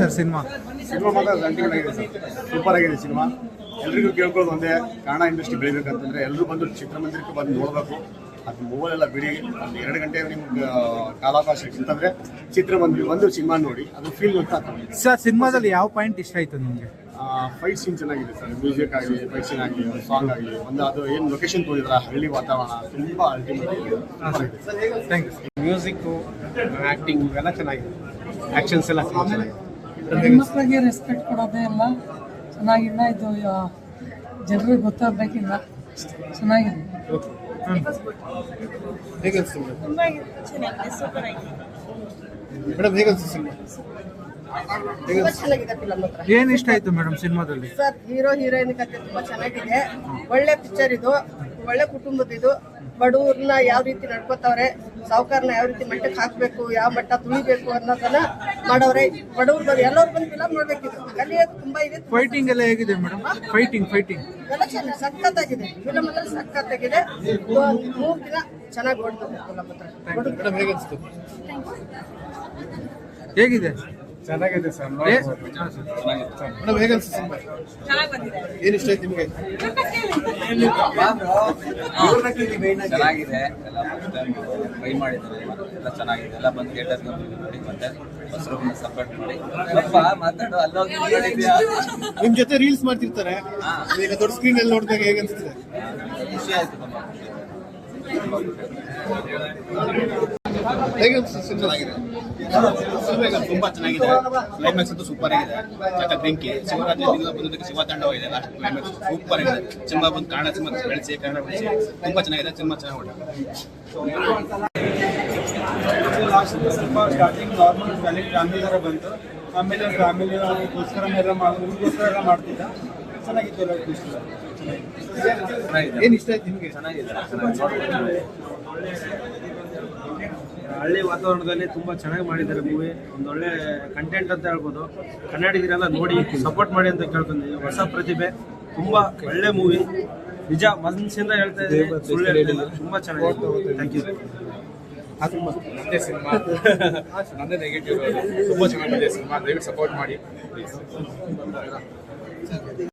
Sir cinema? Cinema ಮಾತ್ರ ಗಂಟೆಗಳು ಆಗಿದೆ ಸರ್. ಸೂಪರ್ ಆಗಿದೆ ಸಿನಿಮಾ. ಎಲ್ರಿಗೂ ಕೇಳ್ಕೊಳ್ಳೋದು ಒಂದೇ ಕನ್ನಡ ಇಂಡಸ್ಟ್ರಿ ಬೆಳಿಬೇಕಂತಂದ್ರೆ ಎಲ್ಲರೂ ಬಂದು ಚಿತ್ರಮಂದಿರಕ್ಕೆ ಬಂದು ನೋಡಬೇಕು. ಅದು ಮೊಬೈಲ್ ಎಲ್ಲ ಬಿಡಿ ಒಂದು ಎರಡು ಗಂಟೆ ನಿಮ್ಗೆ ಕಾಲಾವಕಾಶ ಅಂತಂದ್ರೆ ಚಿತ್ರಮಂದಿರ ಬಂದು ಸಿನಿಮಾ ನೋಡಿ ಅದು ಫೀಲ್ ಅಂತ ಸರ್ ಸಿನಿಮಾದಲ್ಲಿ ಯಾವ ಪಾಯಿಂಟ್ ಇಷ್ಟ ಆಯ್ತು ನಿಮಗೆ? ಫೈಟ್ ಸೀನ್ ಚೆನ್ನಾಗಿದೆ ಸರ್. ಮ್ಯೂಸಿಕ್ ಆಗಲಿ ಫೈಟ್ ಸೀನ್ ಆಗಲಿ ಸಾಂಗ್ ಆಗಲಿ ಒಂದು ಅದು ಏನು ಲೊಕೇಶನ್ ತೋರಿದ್ರ? ಹಳ್ಳಿ ವಾತಾವರಣ ತುಂಬ ಅಲ್ಟಿಮೇಟ್ ಇದೆ ಥ್ಯಾಂಕ್ ಯು ಮ್ಯೂಸಿಕ್ಕು ಆ್ಯಕ್ಟಿಂಗ್ ಇವೆಲ್ಲ ಚೆನ್ನಾಗಿದೆ. ಆ್ಯಕ್ಷನ್ಸ್ ಎಲ್ಲ ಚೆನ್ನಾಗಿದೆ. ಹೆಣ್ಮಕ್ಳಿಗೆ ರೆಸ್ಪೆಕ್ಟ್ ಕೊಡೋದೇ ಇಲ್ಲ ಚೆನ್ನಾಗಿಲ್ಲ ಇದು ಜನರಿಗೆ ಗೊತ್ತಾಗಬೇಕಿಲ್ಲ. ಚೆನ್ನಾಗಿದೆ. ಹೇಗೆ ಅನಿಸ್ತು ತುಂಬಾ ಚೆನ್ನಾಗಿದೆ ಸೂಪರ್ ಆಗಿದೆ ಮೇಡಮ್ ಹೇಗೆ ಏನ್ ಇಷ್ಟ ಆಯ್ತು ಮೇಡಮ್ ಸಿನಿಮಾದಲ್ಲಿ? ಸರ್ ಹೀರೋ ಹೀರೋಯಿನ್ ಕತೆ ತುಂಬಾ ಚೆನ್ನಾಗಿದೆ. ಒಳ್ಳೆ ಪಿಕ್ಚರ್ ಇದು ಒಳ್ಳೆ ಕುಟುಂಬದ ಇದು. ಬಡವ್ರನ್ನ ಯಾವ ರೀತಿ ನಡ್ಕೋತಾವ್ರೆ ಸಾವುಕಾರನ ಯಾವ ರೀತಿ ಮಟ್ಟಕ್ಕೆ ಹಾಕ್ಬೇಕು ಯಾವ ಮಟ್ಟ ತುಳಿಬೇಕು ಅನ್ನೋದನ್ನ ಮಾಡವ್ರೆ ಬಡವ್ರು ಎಲ್ಲರೂ ಬಂದು ಫಿಲಮ್ ನೋಡ್ಬೇಕಿತ್ತು ಕಲಿಯೋದು ತುಂಬಾ ಇದೆ ಫೈಟಿಂಗ್ ಎಲ್ಲ ಹೇಗಿದೆ ಮೇಡಮ್ ಫೈಟಿಂಗ್ ಫೈಟಿಂಗ್ ಎಲ್ಲ ಚೆನ್ನಾಗಿ ಸಖತ್ತಾಗಿದೆ ಫಿಲಮ್ ಹತ್ರ ಸಖತ್ತಾಗಿದೆ ಮೂರ್ ದಿನ ಚೆನ್ನಾಗಿ ಓಡ್ತದೆ ಮೇಡಮ್ ಹೇಗಿದೆ? ಚೆನ್ನಾಗಿದೆ ಸರ್ ಏನು ಇಷ್ಟ ಆಯ್ತು ನಿಮಗೆ? ಚೆನ್ನಾಗಿದೆ ಎಲ್ಲ ಮಾಡಿದ್ದಾರೆ ಎಲ್ಲ ಚೆನ್ನಾಗಿದೆ ಎಲ್ಲ ಬಂದು ಥಿಯೇಟರ್ಗೆ ನೋಡಿ ಮತ್ತೆ ಹೊಸರನ್ನ ಸಪೋರ್ಟ್ ಮಾಡಿ. ಅಪ್ಪ ಮಾತಾಡು ಅಲ್ಲೋಗಿ ನೋಡಿದ್ಯಾ ನಿಮ್ ಜೊತೆ ರೀಲ್ಸ್ ಮಾಡ್ತಿರ್ತಾರೆ. ಈಗ ದೊಡ್ಡ ಸ್ಕ್ರೀನ್ ಅಲ್ಲಿ ನೋಡಿದಾಗ ಹೇಗೆ ಅನ್ಸುತ್ತೆ? ಖುಷಿ ಆಯ್ತು ಹೇಗೆ ಸಿನಿಮಾ? ತುಂಬಾ ಚೆನ್ನಾಗಿದೆ. ಕ್ಲೈಮ್ಯಾಕ್ಸ್ ಅಂತೂ ಸೂಪರ್ ಆಗಿದೆ. ಮತ್ತೆ ಬೆಂಕಿ ಶಿವರಾತ್ರಿ ದಿನದ ಬಂದದಕ್ಕೆ ಶಿವ ತಾಂಡವ ಇದೆ. ಲಾಸ್ಟ್ ಕ್ಲೈಮ್ಯಾಕ್ಸ್ ಸೂಪರ್ ಆಗಿದೆ. ಸಿನಿಮಾ ಬಂದು ಕನ್ನಡ ಸಿನಿಮಾ ಬೆಳೆಸಿ ಕನ್ನಡ ಬೆಳೆಸಿ. ತುಂಬಾ ಚೆನ್ನಾಗಿದೆ. ಸಿನಿಮಾ ಚೆನ್ನಾಗಿ ಲಾಸ್ಟ್ ಸ್ವಲ್ಪ ಸ್ಟಾರ್ಟಿಂಗ್ ನಾರ್ಮಲ್ ಫ್ಯಾಮಿಲಿ ಫ್ಯಾಮಿಲಿ ಥರ ಬಂತು ಆಮೇಲೆ ಫ್ಯಾಮಿಲಿಗೋಸ್ಕರ ಎಲ್ಲ ಮಾಡಿಗೋಸ್ಕರ ಎಲ್ಲ ಮಾಡ್ತಿದ್ದ ಚೆನ್ನಾಗಿತ್ತು ಎಲ್ಲ ಖುಷಿ ಏನು ಇಷ್ಟ ಆಯ್ತು ನಿಮಗೆ? ಹಳ್ಳಿ ವಾತಾವರಣದಲ್ಲಿ ತುಂಬ ಚೆನ್ನಾಗಿ ಮಾಡಿದ್ದಾರೆ ಮೂವಿ ಒಂದೊಳ್ಳೆ ಕಂಟೆಂಟ್ ಅಂತ ಹೇಳ್ಬೋದು. ಕನ್ನಡಿಗರೆಲ್ಲ ನೋಡಿ ಸಪೋರ್ಟ್ ಮಾಡಿ ಅಂತ ಕೇಳ್ಕೊಂಡ್ವಿ ಹೊಸ ಪ್ರತಿಭೆ ತುಂಬ ಒಳ್ಳೆ ಮೂವಿ ನಿಜ ಮನಸ್ಸಿಂದ ಹೇಳ್ತಾ ಇದ್ದೀನಿ. ಸುಳ್ಳು. ತುಂಬ ಚೆನ್ನಾಗಿದೆ. Thank you cinema. ನೆಗೆಟಿವ್ ತುಂಬಾ ಚೆನ್ನಾಗಿದೆ ಸಿನಿಮಾ. ದಯವಿಟ್ಟು ಸಪೋರ್ಟ್ ಮಾಡಿ.